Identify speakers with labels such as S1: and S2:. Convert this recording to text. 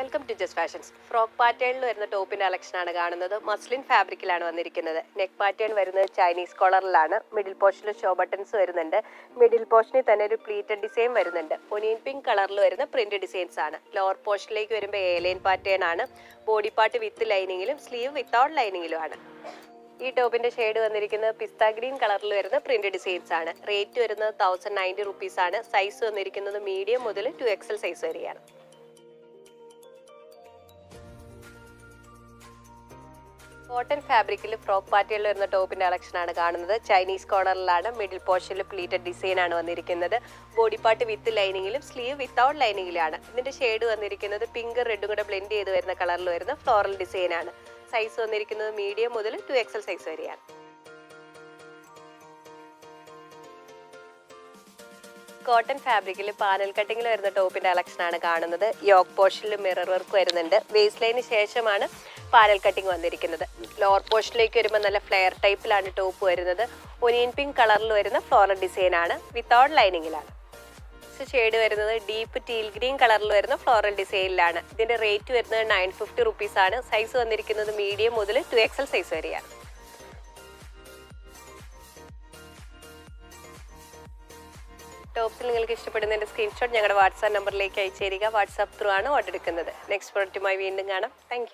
S1: Welcome to Just Fashions. Frock പാറ്റേണിൽ വരുന്ന ടോപ്പിന്റെ കളക്ഷനാണ് കാണുന്നത്. മസ്ലിൻ ഫാബ്രിക്കിലാണ് വന്നിരിക്കുന്നത്. നെക്ക് പാറ്റേൺ വരുന്നത് ചൈനീസ് കോളറിലാണ്. മിഡിൽ പോർഷനിൽ ഷോ ബട്ടൺസ് വരുന്നുണ്ട്. മിഡിൽ പോർഷനിൽ തന്നെ ഒരു പ്ലീറ്റഡ് ഡിസൈൻ വരുന്നുണ്ട്. ഒനിയൻ പിങ്ക് കളറിൽ വരുന്ന പ്രിന്റ് ഡിസൈൻസ് ആണ്. ലോവർ പോർഷനിലേക്ക് വരുമ്പോൾ ഏലൈൻ പാറ്റേൺ ആണ്. ബോഡി പാർട്ട് വിത്ത് ലൈനിങ്ങിലും സ്ലീവ് വിത്തൗട്ട് ലൈനിങ്ങിലും ആണ്. ഈ ടോപ്പിന്റെ ഷെയ്ഡ് വന്നിരിക്കുന്നത് പിസ്ത ഗ്രീൻ കളറിൽ വരുന്ന പ്രിന്റ് ഡിസൈൻസ് ആണ്. റേറ്റ് വരുന്നത് തൗസൻഡ് നയന്റി റുപ്പീസ് ആണ്. സൈസ് വന്നിരിക്കുന്നത് മീഡിയം മുതൽ ടു എക്സൽ സൈസ് വരെയാണ്. കോട്ടൺ ഫാബ്രിക്കിൽ ഫ്രോക്ക് പാറ്റേണിൽ വരുന്ന ടോപ്പിന്റെ കളക്ഷൻ ആണ് കാണുന്നത്. ചൈനീസ് കോർണറിലാണ് മിഡിൽ പോർഷനിൽ പ്ലീറ്റഡ് ഡിസൈൻ ആണ് വന്നിരിക്കുന്നത്. ബോഡി പാർട്ട് വിത്ത് ലൈനിങ്ങിലും സ്ലീവ് വിത്തൗട്ട് ലൈനിങ്ങിലാണ് ഇതിന്റെ ഷെയ്ഡ് വന്നിരിക്കുന്നത് പിങ്ക് റെഡും കൂടെ ബ്ലെൻഡ് ചെയ്ത് വരുന്ന കളറിൽ വരുന്ന ഫ്ലോറൽ ഡിസൈൻ ആണ്. സൈസ് വന്നിരിക്കുന്നത് മീഡിയം മുതൽ ടു എക്സൽ സൈസ് വരെയാണ്. കോട്ടൺ ഫാബ്രിക്കിൽ പാനൽ കട്ടിങ്ങിൽ വരുന്ന ടോപ്പിന്റെ കളക്ഷൻ ആണ് കാണുന്നത്. യോക്ക് പോർഷനിൽ മിറർ വർക്ക് വരുന്നുണ്ട്. വേസ്റ്റ് ലൈന് ശേഷമാണ് പാനൽ കട്ടിങ് വന്നിരിക്കുന്നത്. ലോവർ പോർഷനിലേക്ക് വരുമ്പോൾ നല്ല ഫ്ലെയർ ടൈപ്പിലാണ് ടോപ്പ് വരുന്നത്. ഒനിയൻ പിങ്ക് കളറിൽ വരുന്ന ഫ്ലോറൽ ഡിസൈൻ ആണ്. വിത്തൗട്ട് ലൈനിങ്ങിലാണ് ഷെയ്ഡ് വരുന്നത് ഡീപ്പ് ടീൽ ഗ്രീൻ കളറിൽ വരുന്ന ഫ്ലോറൽ ഡിസൈനിലാണ് ഇതിന്റെ റേറ്റ് വരുന്നത് നയൻ ഫിഫ്റ്റി റുപ്പീസ് ആണ്. സൈസ് വന്നിരിക്കുന്നത് മീഡിയം മുതൽ ടു എക്സൽ സൈസ് വരെയാണ്. ടോപ്സിൽ നിങ്ങൾക്ക് ഇഷ്ടപ്പെടുന്നതിന്റെ സ്ക്രീൻഷോട്ട് ഞങ്ങളുടെ വാട്സാപ്പ് നമ്പറിലേക്ക് അയച്ചു തരിക. വാട്സാപ്പ് ത്രൂ ആണ് ഓർഡർ എടുക്കുന്നത്. നെക്സ്റ്റ് പ്രോഡക്റ്റുമായി വീണ്ടും കാണാം. താങ്ക്